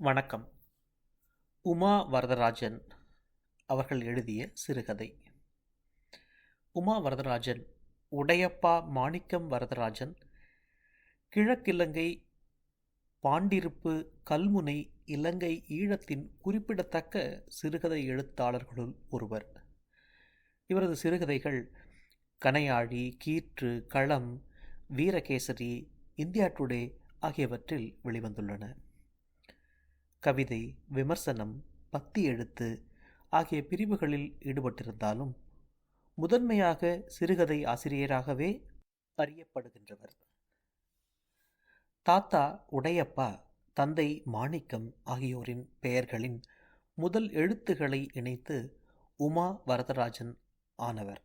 வணக்கம். உமா வரதராஜன் அவர்கள் எழுதிய சிறுகதை. உமா வரதராஜன் உடையப்பா மாணிக்கம் வரதராஜன் கிழக்கிலங்கை பாண்டிருப்பு கல்முனை இலங்கை ஈழத்தின் குறிப்பிடத்தக்க சிறுகதை எழுத்தாளர்களுள் ஒருவர். இவரது சிறுகதைகள் கனையாழி கீற்று களம் வீரகேசரி இந்தியா டுடே ஆகியவற்றில் வெளிவந்துள்ளன. கவிதை விமர்சனம் பத்தி எழுத்து ஆகிய பிரிவுகளில் ஈடுபட்டிருந்தாலும் முதன்மையாக சிறுகதை ஆசிரியராகவே அறியப்படுகின்றவர். தாத்தா உடையப்பா தந்தை மாணிக்கம் ஆகியோரின் பெயர்களின் முதல் எழுத்துக்களை இணைத்து உமா வரதராஜன் ஆனவர்.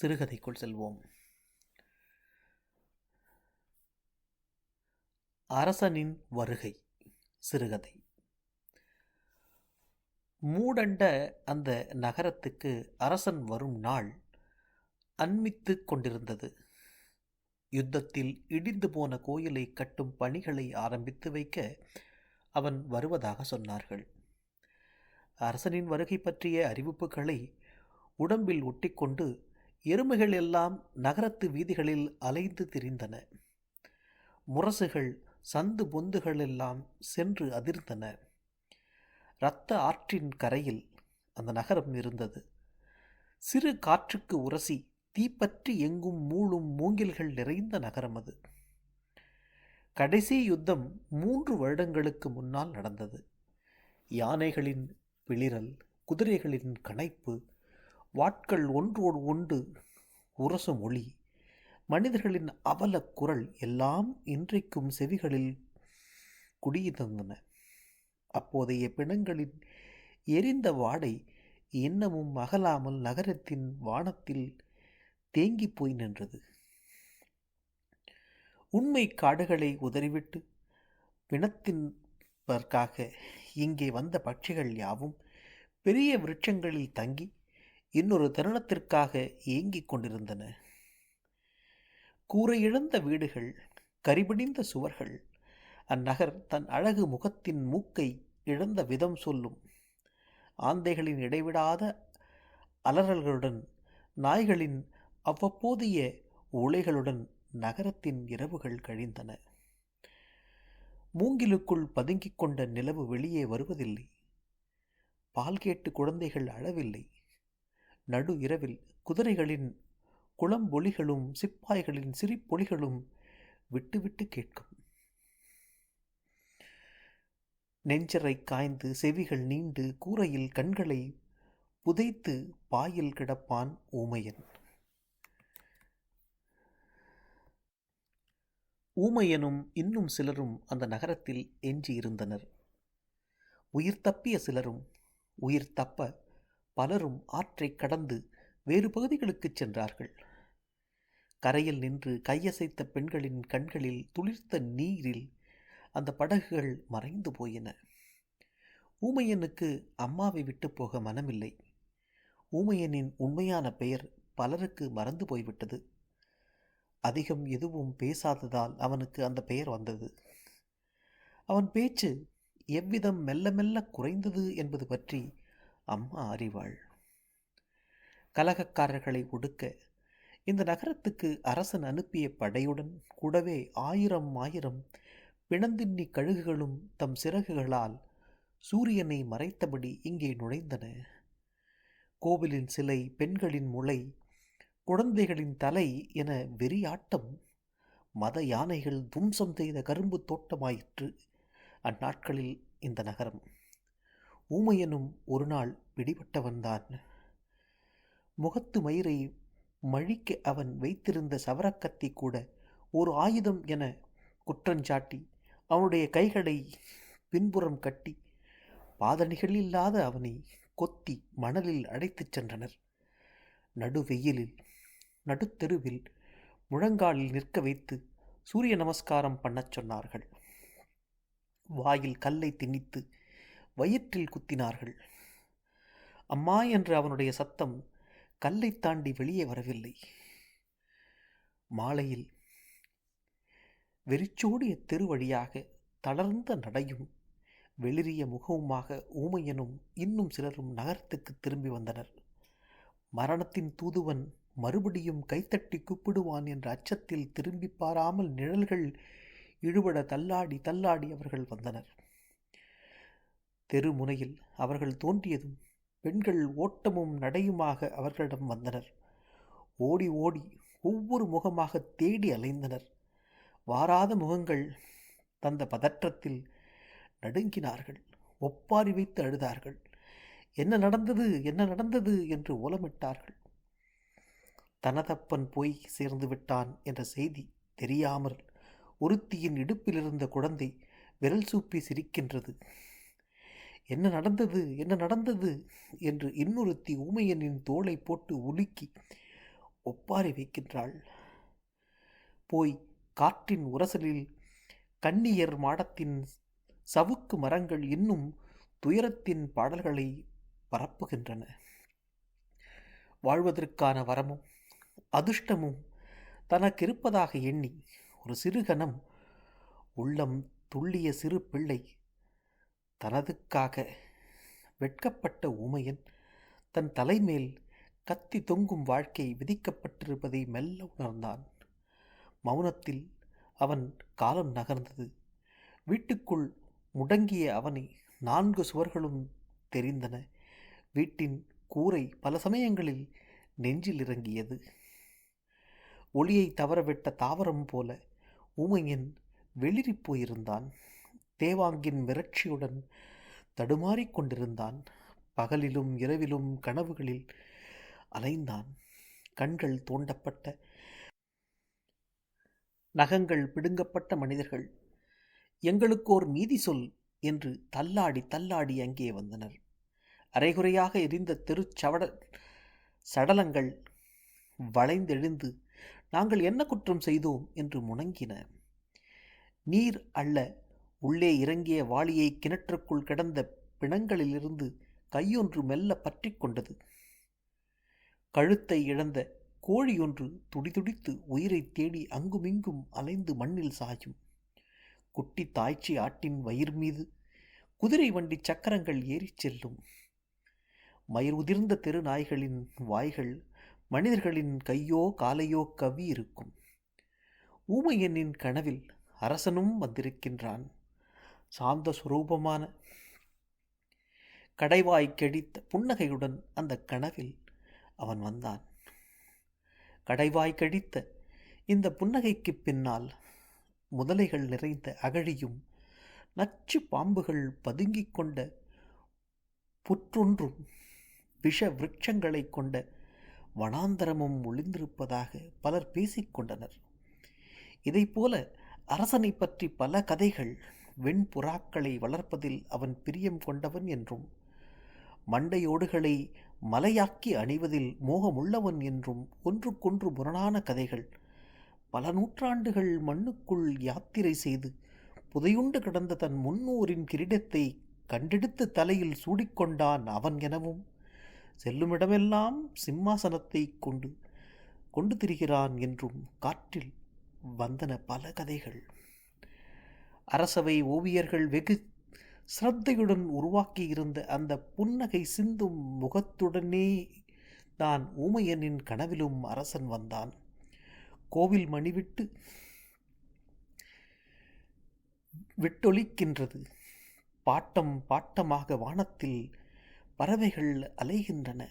சிறுகதைக்குள் செல்வோம். அரசனின் வருகை சிறுகதை. மூடண்ட அந்த நகரத்துக்கு அரசன் வரும் நாள் அண்மித்து கொண்டிருந்தது. யுத்தத்தில் இடிந்து போன கோயிலை கட்டும் பணிகளை ஆரம்பித்து வைக்க அவன் வருவதாக சொன்னார்கள். அரசனின் வருகை பற்றிய அறிவிப்புகளை உடம்பில் ஒட்டிக்கொண்டு எருமைகள் எல்லாம் நகரத்து வீதிகளில் அலைந்து திரிந்தன. முரசுகள் சந்து பொந்துகள் எல்லாம் சென்று அதிர்ந்தன. இரத்த ஆற்றின் கரையில் அந்த நகரம் இருந்தது. சிறு காற்றுக்கு உரசி தீப்பற்றி எங்கும் மூழும் மூங்கில்கள் நிறைந்த நகரம் அது. கடைசி யுத்தம் மூன்று வருடங்களுக்கு முன்னால் நடந்தது. யானைகளின் பிளிரல் குதிரைகளின் கணைப்பு வாட்கள் ஒன்றோடு ஒன்று உரசும் ஒளி மனிதர்களின் அவல குரல் எல்லாம் இன்றைக்கும் செவிகளில் குடியிருந்தன அப்போதைய பிணங்களின் எரிந்த வாடை இன்னமும் அகலாமல் நகரத்தின் வானத்தில் தேங்கி போய் நின்றது. உண்மை காடுகளை உதறிவிட்டு பிணத்தின்பதற்காக இங்கே வந்த பட்சிகள் யாவும் பெரிய விருட்சங்களில் தங்கி இன்னொரு தருணத்திற்காக ஏங்கிக் கொண்டிருந்தன. கூரையிழந்த வீடுகள் கரிபிடிந்த சுவர்கள். அந்நகர் தன் அழகு முகத்தின் மூக்கை இழந்த விதம் சொல்லும். ஆந்தைகளின் இடைவிடாத அலறல்களுடன் நாய்களின் அவ்வப்போதைய உலைகளுடன் நகரத்தின் இரவுகள் கழிந்தன. மூங்கிலுக்குள் பதுங்கிக் கொண்ட நிலவு வெளியே வருவதில்லை. பால் கேட்டு குழந்தைகள் அழவில்லை. நடு இரவில் குதிரைகளின் குளம்பொலிகளும் சிப்பாய்களின் சிரிப்பொலிகளும் விட்டு விட்டு கேட்கும். நெஞ்சரை காய்ந்து செவிகள் நீண்டு கூரையில் கண்களை புதைத்து பாயில் கிடப்பான் ஊமையன். ஊமையனும் இன்னும் சிலரும் அந்த நகரத்தில் எஞ்சியிருந்தனர் உயிர் தப்பிய சிலரும் உயிர் தப்ப பலரும் ஆற்றைக் கடந்து வேறு பகுதிகளுக்குச் சென்றார்கள். கரையில் நின்று கையசைத்த பெண்களின் கண்களில் துளிர்த்த நீரில் அந்த படகுகள் மறைந்து போயின. ஊமையனுக்கு அம்மாவை விட்டு போக மனமில்லை. ஊமையனின் உண்மையான பெயர் பலருக்கு மறந்து போய்விட்டது. அதிகம் எதுவும் பேசாததால் அவனுக்கு அந்த பெயர் வந்தது. அவன் பேச்சு எவ்விதம் மெல்ல மெல்ல குறைந்தது என்பது பற்றி அம்மா அறிவாள். கலகக்காரர்களை ஒடுக்க இந்த நகரத்துக்கு அரசன் அனுப்பிய படையுடன் கூடவே ஆயிரம் ஆயிரம் பிணந்தின்னி கழுகுகளும் தம் சிறகுகளால் சூரியனை மறைத்தபடி இங்கே நுழைந்தன. கோவிலின் சிலை பெண்களின் முளை குழந்தைகளின் தலை என வெறியாட்டம் மத யானைகள் தும்சம் செய்த கரும்பு தோட்டமாயிற்று அந்நாட்களில் இந்த நகரம். ஊமையனும் ஒரு நாள் பிடிபட்டவன்தான். முகத்து மயிரை மழிக்க அவன் வைத்திருந்த சவரக்கத்தி கூட ஒரு ஆயுதம் என குற்றஞ்சாட்டி அவனுடைய கைகளை பின்புறம் கட்டி பாதணிகள் இல்லாத அவனை கொத்தி மணலில் அடைத்துச் சென்றனர். நடுவெயிலில் நடுத்தெருவில் முழங்காலில் நிற்க வைத்து சூரிய நமஸ்காரம் பண்ணச் சொன்னார்கள். வாயில் கல்லை திணித்து வயிற்றில் குத்தினார்கள். அம்மா என்று அவனுடைய சத்தம் கல்லை தாண்டி வெளியே வரவில்லை. மாலையில் வெறிச்சோடிய தெரு வழியாக தளர்ந்த நடையும் வெளிரிய முகவுமாக ஊமையனும் இன்னும் சிலரும் நகரத்துக்கு திரும்பி வந்தனர். மரணத்தின் தூதுவன் மறுபடியும் கைத்தட்டி கூப்பிடுவான் என்ற அச்சத்தில் திரும்பி பாராமல் நிழல்கள் இழுபட தள்ளாடி தள்ளாடி அவர்கள் வந்தனர். தெருமுனையில் அவர்கள் தோன்றியதும் பெண்கள் ஓட்டமும் நடையுமாக அவர்களிடம் வந்தனர். ஓடி ஓடி ஒவ்வொரு முகமாக தேடி அலைந்தனர். வாராத முகங்கள் தந்த பதற்றத்தில் நடுங்கினார்கள். ஒப்பாரி வைத்து அழுதார்கள். என்ன நடந்தது? என்ன நடந்தது? என்று ஓலமிட்டார்கள். தனதப்பன் போய் சேர்ந்து விட்டான் என்ற செய்தி தெரியாமல் ஒருத்தியின் இடுப்பிலிருந்த குழந்தை விரல் சூப்பி சிரிக்கின்றது. என்ன நடந்தது? என்ன நடந்தது? என்று இன்னொருத்தி ஊமையனின் தோலை போட்டு உலுக்கி ஒப்பாரி வைக்கின்றாள். போய் காற்றின் உரசலில் கன்னியர் மாடத்தின் சவுக்கு மரங்கள் இன்னும் துயரத்தின் பாடல்களை பரப்புகின்றன. வாழ்வதற்கான வரமும் அதிர்ஷ்டமும் தனக்கிருப்பதாக எண்ணி ஒரு சிறுகணம் உள்ளம் துள்ளிய சிறு பிள்ளை தனதுக்காக வெட்கப்பட்ட ஊமையன் தன் தலைமேல் கத்தி தொங்கும் வாழ்க்கை விதிக்கப்பட்டிருப்பதை மெல்ல உணர்ந்தான். மௌனத்தில் அவன் காலம் நகர்ந்தது. வீட்டுக்குள் முடங்கிய அவனை நான்கு சுவர்களும் தெரிந்தன. வீட்டின் கூரை பல சமயங்களில் நெஞ்சில் இறங்கியது. ஒளியை தவறவிட்ட தாவரம் போல ஊமையன் வெளிரிப் போயிருந்தான். தேவாங்கின் மிரட்சியுடன் தடுமாறிக் கொண்டிருந்தான். பகலிலும் இரவிலும் கனவுகளில் அலைந்தான். கண்கள் தோண்டப்பட்ட நகங்கள் பிடுங்கப்பட்ட மனிதர்கள் எங்களுக்கோர் நீதி சொல் என்று தள்ளாடி தள்ளாடி அங்கே வந்தனர். அரைகுறையாக எரிந்த தெருச்சவட சடலங்கள் வளைந்தெழுந்து நாங்கள் என்ன குற்றம் செய்தோம்? என்று முணங்கின. நீர் அல்ல உள்ளே இறங்கிய வாளியை கிணற்றுக்குள் கிடந்த பிணங்களிலிருந்து கையொன்று மெல்ல பற்றி கொண்டது. கழுத்தை இழந்த கோழியொன்று துடிதுடித்து உயிரை தேடி அங்குமிங்கும் அலைந்து மண்ணில் சாயும். குட்டி தாய்ச்சி ஆட்டின் வயிறு மீது குதிரை வண்டி சக்கரங்கள் ஏறிச் செல்லும். மயிர் உதிர்ந்த தெரு நாய்களின் வாய்கள் மனிதர்களின் கையோ காலையோ கவி இருக்கும் ஊமையனின் கனவில் அரசனும் வந்திருக்கின்றான். சாந்த சுரூபமான கடைவாய் கெடித்த புன்னகையுடன் அந்த கனவில் அவன் வந்தான். கடைவாய் கழித்த இந்த புன்னகைக்கு பின்னால் முதலைகள் நிறைந்த அகழியும் நச்சு பாம்புகள் பதுங்கிக் கொண்ட புற்றொன்றும் விஷ விருட்சங்களை கொண்ட வனாந்தரமும் ஒளிந்திருப்பதாக பலர் பேசிக்கொண்டனர் இதைப்போல அரசனை பற்றி பல கதைகள் வெண்புறாக்களை வளர்ப்பதில் அவன் பிரியம் கொண்டவன் என்றும் மண்டையோடுகளை மலையாக்கி அணிவதில் மோகமுள்ளவன் என்றும் ஒன்றுக்கொன்று முரணான கதைகள். பல நூற்றாண்டுகள் மண்ணுக்குள் யாத்திரை செய்து புதையுண்டு கிடந்த தன் முன்னோரின் கிரீடத்தை கண்டெடுத்து தலையில் சூடிக்கொண்டான் அவன் எனவும் செல்லுமிடமெல்லாம் சிம்மாசனத்தை கொண்டு கொண்டு திரிகிறான் என்றும் காற்றில் வந்தன பல கதைகள். அரசவை ஓவியர்கள் வெகு சிரத்தையுடன் உருவாக்கியிருந்த அந்த புன்னகை சிந்தும் முகத்துடனே தான் ஊமையனின் கனவிலும் அரசன் வந்தான். கோவில் மணிவிட்டு விட்டொலிக்கின்றது. பாட்டம் பாட்டமாக வானத்தில் பறவைகள் அலைகின்றன.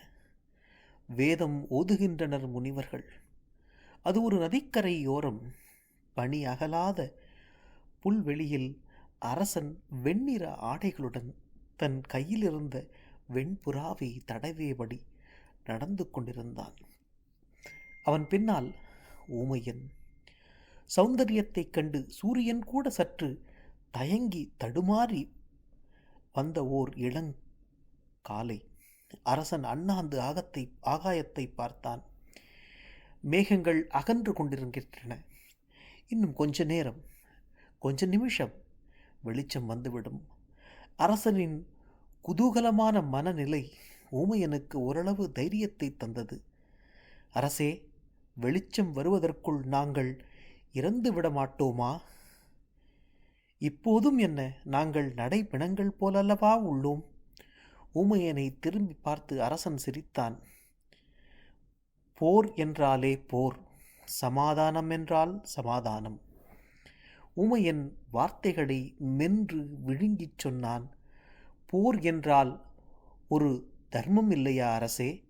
வேதம் ஓதுகின்றனர் முனிவர்கள். அது ஒரு நதிக்கரையோரம். பனி அகலாத புல்வெளியில் அரசன் வெண்ணிற ஆடைகளுடன் தன் கையிலிருந்த வெண்புறாவை தடவியபடி நடந்து கொண்டிருந்தான். அவன் பின்னால் ஊமையன் சௌந்தரியத்தைக் கண்டு சூரியன் கூட சற்று தயங்கி தடுமாறி வந்த ஓர் இளங் காலை அரசன் அண்ணாந்து ஆகத்தை ஆகாயத்தை பார்த்தான். மேகங்கள் அகன்று கொண்டிருக்கின்றன. இன்னும் கொஞ்ச நேரம். கொஞ்ச நிமிஷம். வெளிச்சம் வந்துவிடும். அரசனின் குதூகலமான மனநிலை ஊமையனுக்கு ஓரளவு தைரியத்தை தந்தது. அரசே வெளிச்சம் வருவதற்குள் நாங்கள் இறந்து விட மாட்டோமா இப்போதும் என்ன நாங்கள் நடைபிணங்கள் போலல்லவா உள்ளோம்? ஊமையனை திரும்பி பார்த்து அரசன் சிரித்தான். போர் என்றாலே போர். சமாதானம் என்றால் சமாதானம். உமையன் வார்த்தைகளை மென்று விழுங்கிச் சொன்னான். போர் என்றால் ஒரு தர்மம் இல்லையா அரசே?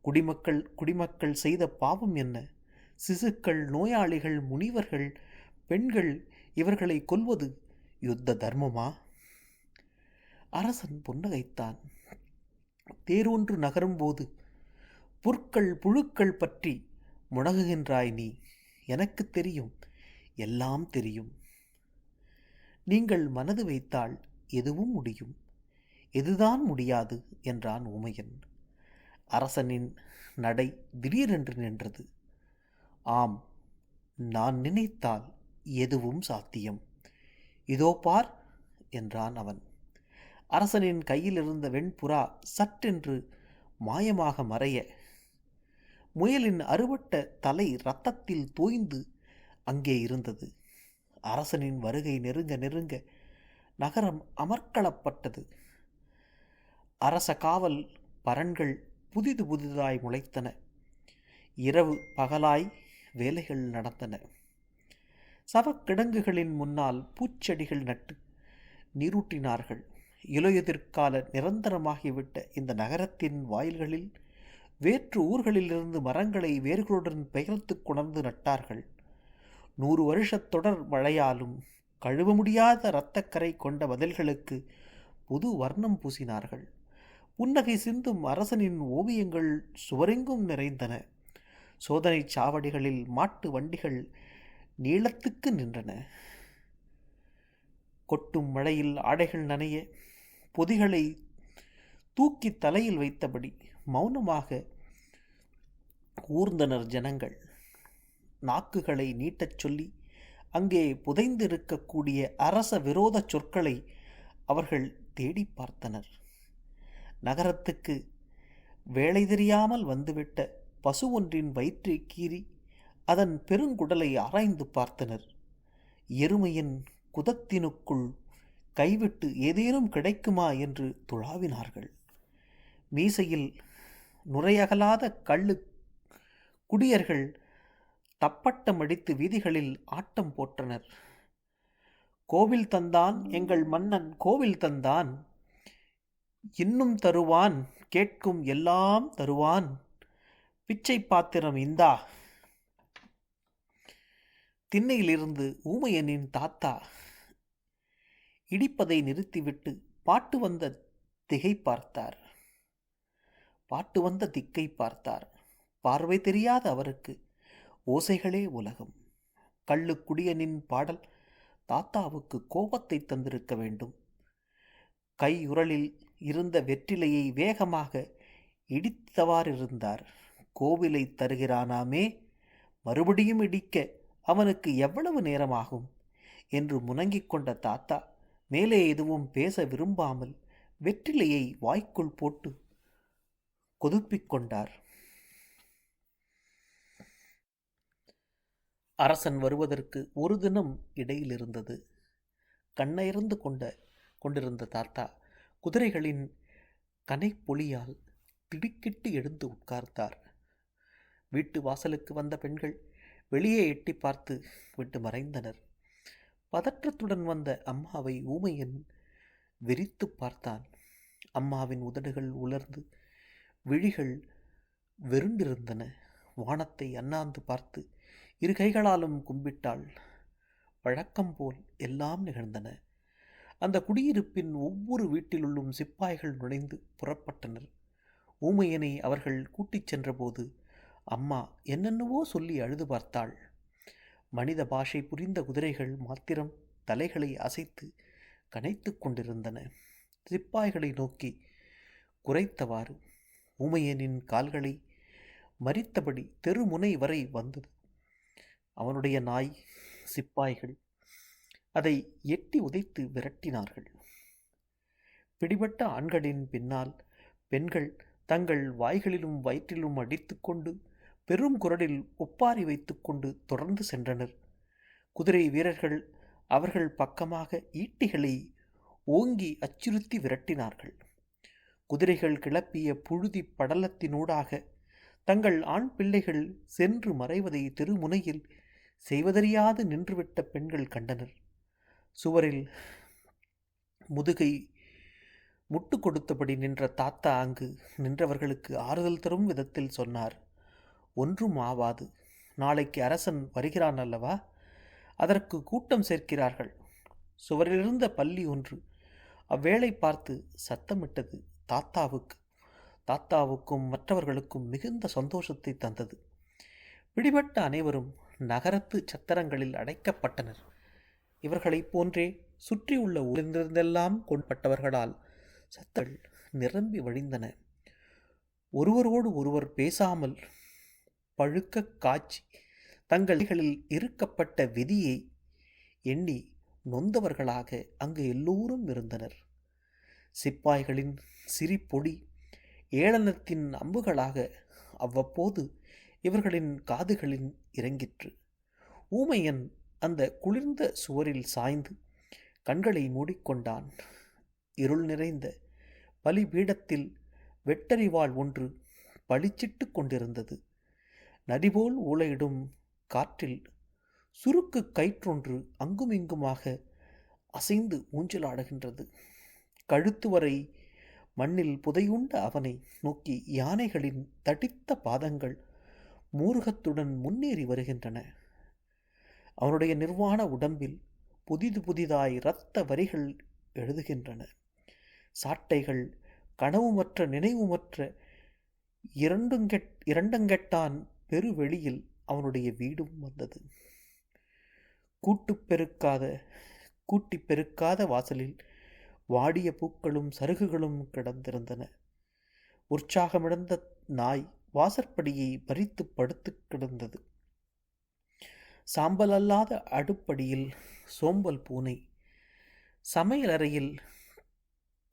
குடிமக்கள் குடிமக்கள் செய்த பாவம் என்ன? சிசுக்கள் நோயாளிகள் முனிவர்கள் பெண்கள் இவர்களை கொல்வது யுத்த தர்மமா? அரசன் புன்னகைத்தான். தேரொன்று நகரும்போது புற்கள் புழுக்கள் பற்றி முணகுகின்றாய் நீ. எனக்கு தெரியும். எல்லாம் தெரியும். நீங்கள் மனது வைத்தால் எதுவும் முடியும். எதுதான் முடியாது என்றான் உமையன். அரசனின் நடை திடீரென்று நின்றது. ஆம் நான் நினைத்தால் எதுவும் சாத்தியம். இதோ பார் என்றான் அவன். அரசனின் கையில் இருந்த வெண்புறா சற்றென்று மாயமாக மறைய முயலின் அறுவட்ட தலை இரத்தத்தில் தோய்ந்து அங்கே இருந்தது. அரசனின் வருகை நெருங்க நெருங்க நகரம் அமர்க்களப்பட்டது. அரச காவல் பரன்கள் புதிது புதிதாய் முளைத்தன. இரவு பகலாய் வேலைகள் நடந்தன. சவக்கிடங்குகளின் முன்னால் பூச்செடிகள் நட்டு நீரூட்டினார்கள். இளையதிர்கால நிரந்தரமாகிவிட்ட இந்த நகரத்தின் வாயில்களில் வேற்று ஊர்களிலிருந்து மரங்களை வேர்களுடன் பெயர்த்து கொணர்ந்து நட்டார்கள். நூறு வருஷத் தொடர் மழையாலும் கழுவ முடியாத இரத்தக்கரை கொண்ட மதில்களுக்கு புது வர்ணம் பூசினார்கள். புன்னகை சிந்தும் அரசனின் ஓவியங்கள் சுவரெங்கும் நிறைந்தன. சோதனை சாவடிகளில் மாட்டு வண்டிகள் நீளத்துக்கு நின்றன. கொட்டும் மழையில் ஆடைகள் நனைய பொதிகளை தூக்கி தலையில் வைத்தபடி மௌனமாக ஊர்ந்தனர் ஜனங்கள். நாக்குகளை நீட்டச் சொல்லி அங்கே புதைந்திருக்கக்கூடிய அரச விரோத சொற்களை அவர்கள் தேடி பார்த்தனர். நகரத்துக்கு வேலை தெரியாமல் வந்துவிட்ட பசு ஒன்றின் வயிற்றை கீறி அதன் பெருங்குடலை ஆராய்ந்து பார்த்தனர். எருமையின் குதத்தினுக்குள் கைவிட்டு ஏதேனும் கிடைக்குமா என்று துழாவினார்கள். மீசையில் நுரையகலாத கள்ளு குடியர்கள் தப்பட்டம் அடித்து வீதிகளில் ஆட்டம் போற்றனர். கோவில் தந்தான் எங்கள் மன்னன் கோவில் தந்தான். இன்னும் தருவான் கேட்கும் எல்லாம் தருவான். பிச்சை பாத்திரம் இந்தா. திண்ணையிலிருந்து ஊமையனின் தாத்தா. இடிப்பதை நிறுத்திவிட்டு பாட்டு வந்த திகை பார்த்தார். பாட்டு வந்த திக்கை பார்த்தார். பார்வை தெரியாத அவருக்கு ஓசைகளே உலகம். கள்ளுக்குடியனின் பாடல் தாத்தாவுக்கு கோபத்தை தந்திருக்க வேண்டும். கையுரலில் இருந்த வெற்றிலையை வேகமாக இடித்தவாறிருந்தார். கோவிலை தருகிறானாமே மறுபடியும் இடிக்க அவனுக்கு எவ்வளவு நேரமாகும்? என்று முனங்கிக் கொண்ட தாத்தா மேலே எதுவும் பேச விரும்பாமல் வெற்றிலையை வாய்க்குள் போட்டு கொதுப்பிக் கொண்டார். அரசன் வருவதற்கு ஒரு தினம் இடையில் இருந்தது கண்ணயர்ந்து கொண்ட கொண்டிருந்த தாத்தா குதிரைகளின் கனைப்பொலியால் திடுக்கிட்டு எழுந்து உட்கார்ந்தார். வீட்டு வாசலுக்கு வந்த பெண்கள் வெளியே எட்டி பார்த்து விட்டு மறைந்தனர். பதற்றத்துடன் வந்த அம்மாவை ஊமையன் வெறித்து பார்த்தான். அம்மாவின் உதடுகள் உலர்ந்து விழிகள் வெருண்டிருந்தன. வானத்தை அண்ணாந்து பார்த்து இரு கைகளாலும் கும்பிட்டாள். வழக்கம் போல் எல்லாம் நிகழ்ந்தன. அந்த குடியிருப்பின் ஒவ்வொரு வீட்டிலுள்ளும் சிப்பாய்கள் நுழைந்து புறப்பட்டனர். ஊமையனை அவர்கள் கூட்டிச் சென்றபோது அம்மா என்னென்னவோ சொல்லி அழுது பார்த்தாள். மனித பாஷை புரிந்த குதிரைகள் மாத்திரம் தலைகளை அசைத்து கனைத்து கொண்டிருந்தன. சிப்பாய்களை நோக்கி குறைத்தவாறு ஊமையனின் கால்களை மறித்தபடி தெருமுனை வரை வந்தது. அவனுடைய நாய் சிப்பாய்கள் அதை எட்டி உதைத்து விரட்டினார்கள். பிடிபட்ட ஆண்களின் பின்னால் பெண்கள் தங்கள் வாய்களிலும் வயிற்றிலும் அடித்துக்கொண்டு பெரும் குரலில் ஒப்பாரி வைத்துக்கொண்டு தொடர்ந்து சென்றனர். குதிரை வீரர்கள் அவர்கள் பக்கமாக ஈட்டிகளை ஓங்கி அச்சுறுத்தி விரட்டினார்கள். குதிரைகள் கிளப்பிய புழுதி படலத்தினூடாக தங்கள் ஆண் பிள்ளைகள் சென்று மறைவதை தெருமுனையில் செய்வதறியாது நின்றுவிட்ட பெண்கள் கண்டனர். சுவரில் முதுகை முட்டு கொடுத்தபடி நின்ற தாத்தா அங்கு நின்றவர்களுக்கு ஆறுதல் தரும் விதத்தில் சொன்னார். ஒன்றும் ஆவாது. நாளைக்கு அரசன் வருகிறான் அல்லவா? அதற்கு கூட்டம் சேர்க்கிறார்கள் சுவரிலிருந்த பள்ளி ஒன்று அவ்வேளை பார்த்து சத்தமிட்டது தாத்தாவுக்கு. தாத்தாவுக்கும் மற்றவர்களுக்கும் மிகுந்த சந்தோஷத்தை தந்தது. பிடிபட்ட அனைவரும் நகரத்து சத்திரங்களில் அடைக்கப்பட்டனர். இவர்களைப் போன்றே சுற்றியுள்ள உயர்ந்திருந்தெல்லாம் கொண்டப்பட்டவர்களால் சத்தல் நிரம்பி வழிந்தன. ஒருவரோடு ஒருவர் பேசாமல் பழுக்க காய்ச்சி தங்களில் இருக்கப்பட்ட விதியை எண்ணி நொந்தவர்களாக அங்கு எல்லோரும் இருந்தனர். சிப்பாய்களின் சிரிப்பொடி ஏளனத்தின் அம்புகளாக அவ்வப்போது இவர்களின் காதுகளின் இறங்கிற்று. ஊமையன் அந்த குளிர்ந்த சுவரில் சாய்ந்து கண்களை மூடிக்கொண்டான். இருள் நிறைந்த பலிபீடத்தில் வெட்டறிவாள் ஒன்று பளிச்சிட்டு கொண்டிருந்தது. நதிபோல் ஊளையிடும் காற்றில் சுருக்கு கயிற்றொன்று அங்குமிங்குமாக அசைந்து ஊஞ்சலாடுகின்றது கழுத்து வரை மண்ணில் புதையுண்ட அவனை நோக்கி யானைகளின் தடித்த பாதங்கள் மூருகத்துடன் முன்னேறி வருகின்றன. அவனுடைய நிர்வாண உடம்பில் புதிது புதிதாய் இரத்த வரிகள் எழுதுகின்றன. சாட்டைகள் கனவுமற்ற நினைவுமற்ற இரண்டுங்கெட் இரண்டங்கெட்டான் பெருவெளியில் அவனுடைய வீடும் வந்தது. கூட்டுப் பெருக்காத கூட்டிப் பெருக்காத வாசலில் வாடிய பூக்களும் சருகுகளும் கிடந்திருந்தன. உற்சாகமிழந்த நாய் வாசற்படியை பறித்து படுத்து கிடந்தது. சாம்பல் அல்லாத அடுப்படியில் சோம்பல் பூனை சமையலறையில்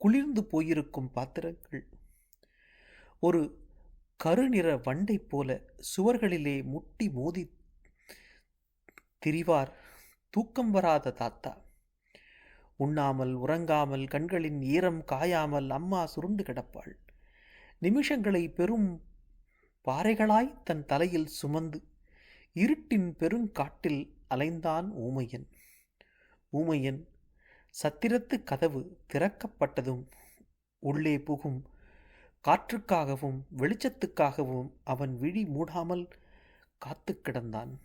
குளிர்ந்து போயிருக்கும் பாத்திரங்கள் ஒரு கருநிற வண்டை போல சுவர்களிலே முட்டி மோதி திரிவார் தூக்கம் வராத தாத்தா. உண்ணாமல் உறங்காமல் கண்களின் ஈரம் காயாமல் அம்மா சுருண்டு கிடப்பாள். நிமிஷங்களை பெரும் பாறைகளாய் தன் தலையில் சுமந்து இருட்டின் பெருங்காட்டில் அலைந்தான் ஊமையன். ஊமையன் சத்திரத்து கதவு திறக்கப்பட்டதும் உள்ளே புகும் காற்றுக்காகவும் வெளிச்சத்துக்காகவும் அவன் விழி மூடாமல் காத்து கிடந்தான்.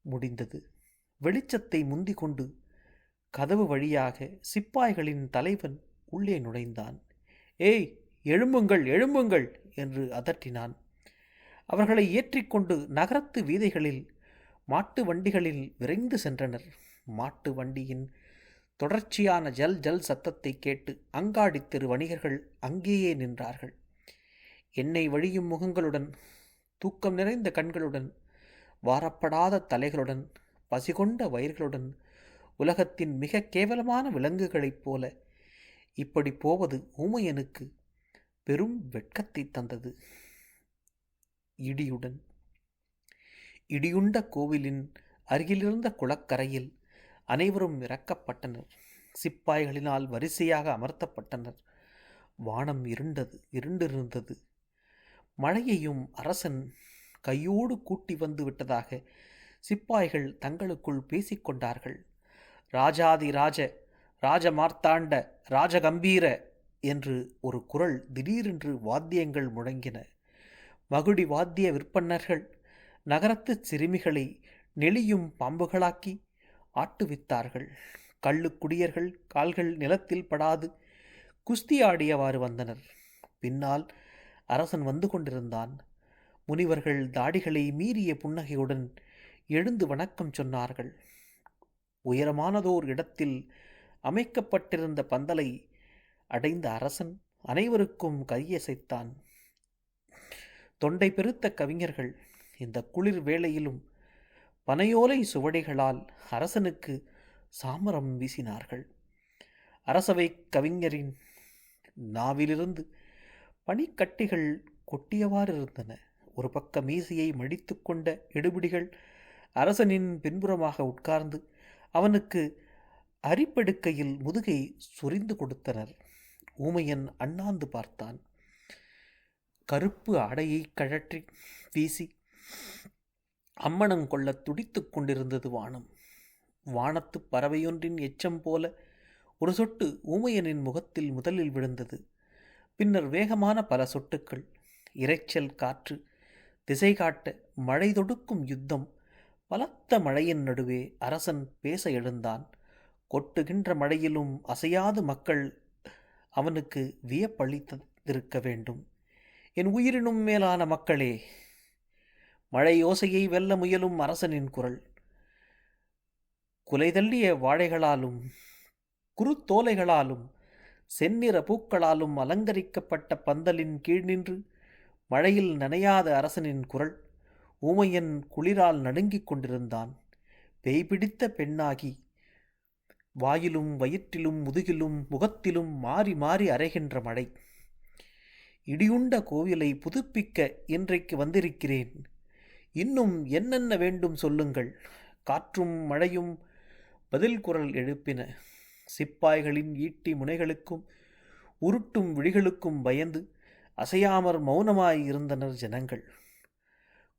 முடிந்தது. வெளிச்சத்தை முந்தி கொண்டு கதவு வழியாக சிப்பாய்களின் தலைவன் உள்ளே நுழைந்தான். ஏய் எழும்புங்கள் எழும்புங்கள் என்று அதட்டினான். அவர்களை ஏற்றிக்கொண்டு நகரத்து வீதைகளில் மாட்டு வண்டிகளில் விரைந்து சென்றனர். மாட்டு வண்டியின் தொடர்ச்சியான ஜல் ஜல் சத்தத்தை கேட்டு அங்காடி தெரு வணிகர்கள் அங்கேயே நின்றார்கள். எண்ணெய் வழியும் முகங்களுடன் தூக்கம் நிறைந்த கண்களுடன் வாரப்படாத தலைகளுடன் பசிகொண்ட வயிர்களுடன் உலகத்தின் மிக கேவலமான விலங்குகளைப் போல இப்படி போவது ஊமையனுக்கு பெரும் வெட்கத்தை தந்தது. இடியுடன். இடியுண்ட கோவிலின் அருகிலிருந்த குளக்கரையில் அனைவரும் இறக்கப்பட்டனர். சிப்பாய்களினால் வரிசையாக அமர்த்தப்பட்டனர். வானம் இருண்டது இருண்டிருந்தது. மழையையும் அரசன் கையோடு கூட்டி வந்து விட்டதாக சிப்பாய்கள் தங்களுக்குள் பேசிக்கொண்டார்கள். ராஜாதி ராஜ ராஜமார்த்தாண்ட ராஜகம்பீர என்று ஒரு குரல் திடீரென்று வாத்தியங்கள் முழங்கின. மகுடி வாத்திய விற்பன்னர்கள் நகரத்து சிறுமிகளை நெளியும் பாம்புகளாக்கி ஆட்டுவித்தார்கள் கள்ளுக்குடியர்கள் கால்கள் நிலத்தில் படாது குஸ்தி ஆடியவாறு வந்தனர். பின்னால் அரசன் வந்து கொண்டிருந்தான். முனிவர்கள் தாடிகளை மீறிய புன்னகையுடன் எழுந்து வணக்கம் சொன்னார்கள். உயரமானதோர் இடத்தில் அமைக்கப்பட்டிருந்த பந்தலை அடைந்த அரசன் அனைவருக்கும் கையசைத்தான். தொண்டை பெருத்த கவிஞர்கள் இந்த குளிர் வேளையிலும் பனையோலை சுவடைகளால் அரசனுக்கு சாமரம் வீசினார்கள். அரசவை கவிஞரின் நாவிலிருந்து பனிக்கட்டிகள் கொட்டியவாறு இருந்தன ஒரு பக்க மீசையை மடித்து கொண்ட எடுபிடிகள் அரசனின் பின்புறமாக உட்கார்ந்து அவனுக்கு அரிப்படுக்கையில் முதுகை சொரிந்து கொடுத்தனர். ஊமையன் அண்ணாந்து பார்த்தான். கருப்பு ஆடையை கழற்றி வீசி அம்மணம் கொள்ள துடித்து கொண்டிருந்தது வானம். வானத்து பறவையொன்றின் எச்சம் போல ஒரு சொட்டு ஊமையனின் முகத்தில் முதலில் விழுந்தது. பின்னர் வேகமான பல சொட்டுக்கள் இரைச்சல் காற்று திசை காட்ட மழை தொடுக்கும் யுத்தம் பலத்த மழையின் நடுவே அரசன் பேச எழுந்தான். கொட்டுகின்ற மழையிலும் அசையாது மக்கள் அவனுக்கு வியப்பளித்திருக்க வேண்டும். என் உயிரினும் மேலான மக்களே மழை யோசையை வெல்ல முயலும் அரசனின் குரல். குலைதள்ளிய வாழைகளாலும் குருத்தோலைகளாலும் செந்நிற பூக்களாலும் அலங்கரிக்கப்பட்ட பந்தலின் கீழ் நின்று மழையில் நனையாத அரசனின் குரல் ஊமையன் குளிரால் நடுங்கிக் கொண்டிருந்தான். பேய் பிடித்த பெண்ணாகி வாயிலும் வயிற்றிலும் முதுகிலும் முகத்திலும் மாறி மாறி அரைகின்ற மழை. இடியுண்ட கோவிலை புதுப்பிக்க இன்றைக்கு வந்திருக்கிறேன். இன்னும் என்னென்ன வேண்டும் சொல்லுங்கள். காற்றும் மழையும் பதில் குரல் எழுப்பின. சிப்பாய்களின் ஈட்டி முனைகளுக்கும் உருட்டும் விழிகளுக்கும் பயந்து அசையாமற் மௌனமாய் இருந்தனர் ஜனங்கள்.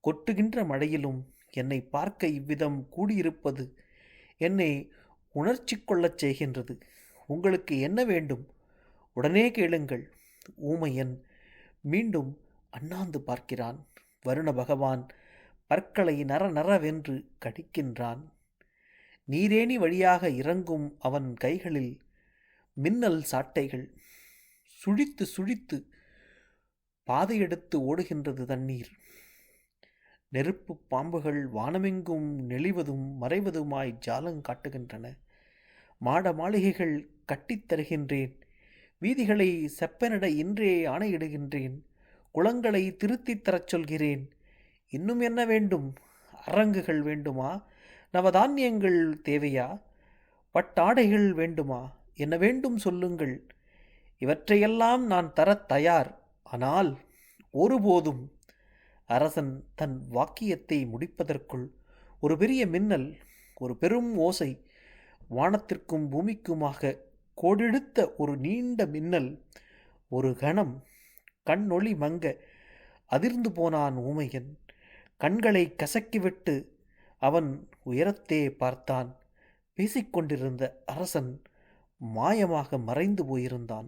கொட்டுகின்ற மழையிலும் என்னை பார்க்க இவ்விதம் கூடியிருப்பது என்னை உணர்ச்சி கொள்ளச் செய்கின்றது. உங்களுக்கு என்ன வேண்டும்? உடனே கேளுங்கள். ஊமையன் மீண்டும் அண்ணாந்து பார்க்கிறான். வருண பகவான் பற்களை நர நரவென்று கடிக்கின்றான். நீரேணி வழியாக இறங்கும் அவன் கைகளில் மின்னல் சாட்டைகள். சுழித்து சுழித்து பாதையெடுத்து ஓடுகின்றது தண்ணீர். நெருப்பு பாம்புகள் வானமெங்கும் நெளிவதும் மறைவதுமாய் ஜாலங் காட்டுகின்றன. மாட மாளிகைகள் கட்டித் தருகின்றேன். வீதிகளை செப்பனிட இன்றே ஆணையிடுகின்றேன். குளங்களை திருத்தித் தரச் சொல்கிறேன். இன்னும் என்ன வேண்டும்? அரங்குகள் வேண்டுமா? நவதானியங்கள் தேவையா? பட்டாடைகள் வேண்டுமா? என்ன வேண்டும் சொல்லுங்கள். இவற்றையெல்லாம் நான் தரத் தயார். ஆனால் ஒருபோதும் அரசன் தன் வாக்கியத்தை முடிப்பதற்குள் ஒரு பெரிய மின்னல் ஒரு பெரும் ஓசை வானத்திற்கும் பூமிக்குமாக கோடெடுத்த ஒரு நீண்ட மின்னல் ஒரு கணம் கண்ணொளி மங்க அதிர்ந்து போனான் ஊமையன். கண்களை கசக்கிவிட்டு அவன் உயரத்தே பார்த்தான். பேசிக்கொண்டிருந்த அரசன் மாயமாக மறைந்து போயிருந்தான்.